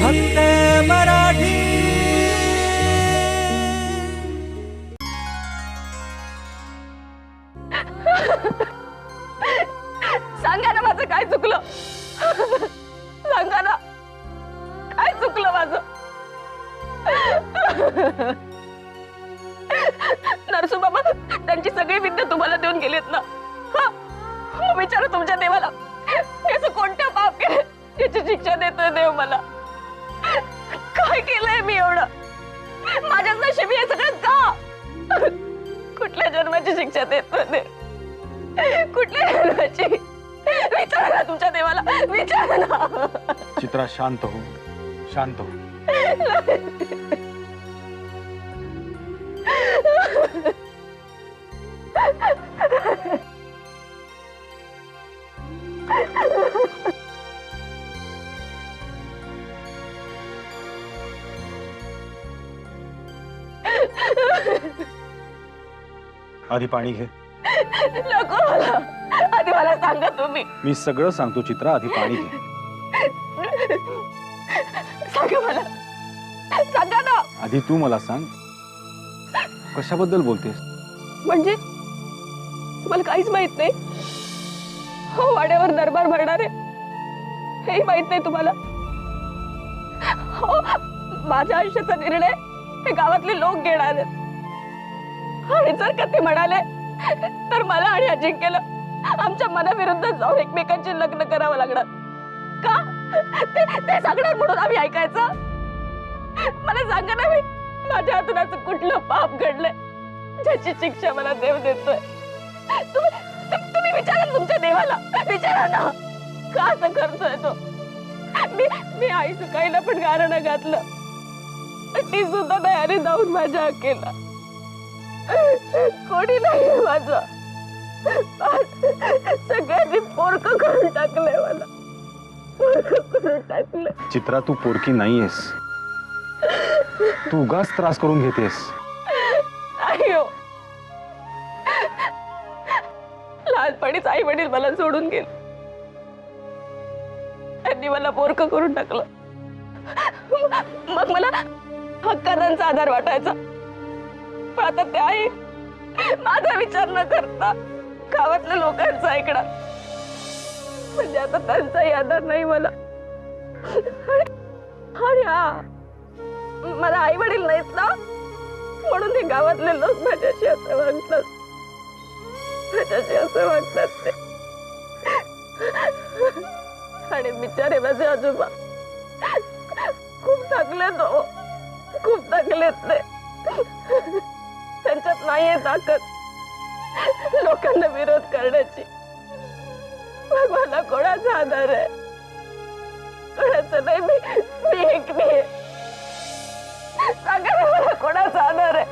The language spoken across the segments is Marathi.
फक्त मराठी. सांगा ना माझं काय चुकलं? सांगा ना. काय चुकलं माझं? नरसू बाबा त्यांची सगळी विद्या तुम्हाला देऊन गेलीत ना. हा? मग तुमच्या देवाला. त्याचं असं कोणत्या पाप केलं? याची शिक्षा देतोय देव मला. काय केलंय मी एवढं. माझ्या नशिबी हे सगळं का कुठल्या जन्माची शिक्षा देतोय देव कुठल्या जन्माची? विचारा ना तुमच्या देवाला. विचारा ना. चित्रा शांत हो. शांत हो. आधी पाणी घे. नको मला. आधी मला सांगा तुम्ही. मी सगळं सांगतो चित्रा आधी पाणी घे. सांगा मला. सांगा ना. आधी तू मला सांग. कशाबद्दल बोलतेस? म्हणजे? तुम्हाला काहीच माहीत नाही? हो वाड्यावर दरबार भरणार आहे. हेही माहीत नाही तुम्हाला. हो माझ्या आयुष्याचा निर्णय हे गावातले लोक घेणार आणि जर का ते म्हणाले तर मला आणि अजिंक्यला आमच्या मनाविरुद्ध जाऊन एकमेकांचे लग्न करावं लागणार. का? ते ते सांगणार म्हणून आम्ही ऐकायचं? मला सांगा ना मी माझ्या हातून असं कुठलं पाप घडलंय? ज्याची शिक्षा मला देव देतोय. तुम्ही तुम्ही विचारा तुमच्या देवाला. विचारा ना. का असं करतोय तो? मी मी आई सुकाईला पण गारणं घातलं. ती सुद्धा तयारी जाऊन माझ्या हकेला कोणी नाही माझं. सगळ्यांनी पोरक करून टाकलंय मला. पोरक करून चित्रा तू पोरकी नाहीयेस. तू उगाच त्रास करून घेतेस. अयो लहानपणीच आई वडील मला सोडून गेले. त्यांनी मला पोरक करून टाकलं. मग मला हक्कादांचा आधार वाटायचा. पण आता त्याही माझा विचार न करता गावातल्या लोकांचा ऐकणार म्हणजे आता त्यांचाही आधार नाही मला. आणि हा मला आई वडील नाहीत ना? म्हणून ते गावातले लोक माझ्याशी असं वागतात. माझ्याशी असं वागतात ते. आणि बिचारे माझे आजोबा खूप थकले हो. थकलेत ते त्यांच्यात नाहीये ताकद. लोकांना विरोध करण्याची. मला कोणाचा आधार आहे? कोणाचं नाही? मी मी एकटी आहे सांगा मला कोणाचा आधार आहे?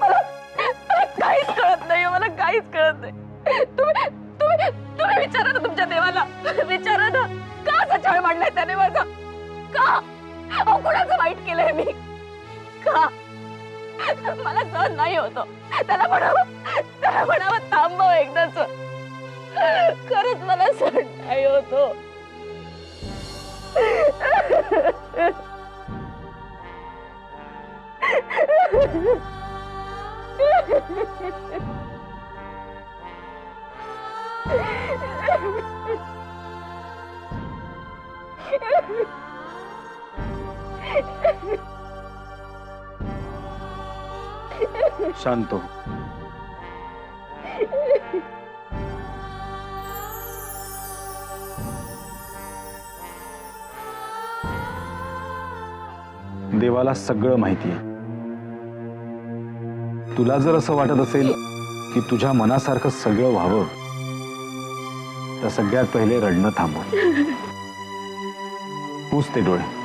मला मला काहीच कळत नाही मला काहीच कळत नाही. तुम्ही तुम्ही तुम्ही विचारा ना तुमच्या देवाला. विचारा ना. का सचाळ मांडलाय त्याने माझा का? अहो कोणाचं वाईट केलंय मी? का मला सहन नाही होतो त्याला म्हणावं त्याला म्हणावं थांबव एकदाच खरंच मला सहन नाही होतो शांत हो. देवाला सगळं माहिती आहे. तुला जर असं वाटत असेल की तुझ्या मनासारखं सगळं व्हावं तर सगळ्यात पहिले रडणं थांबव. पुस ते डोळे.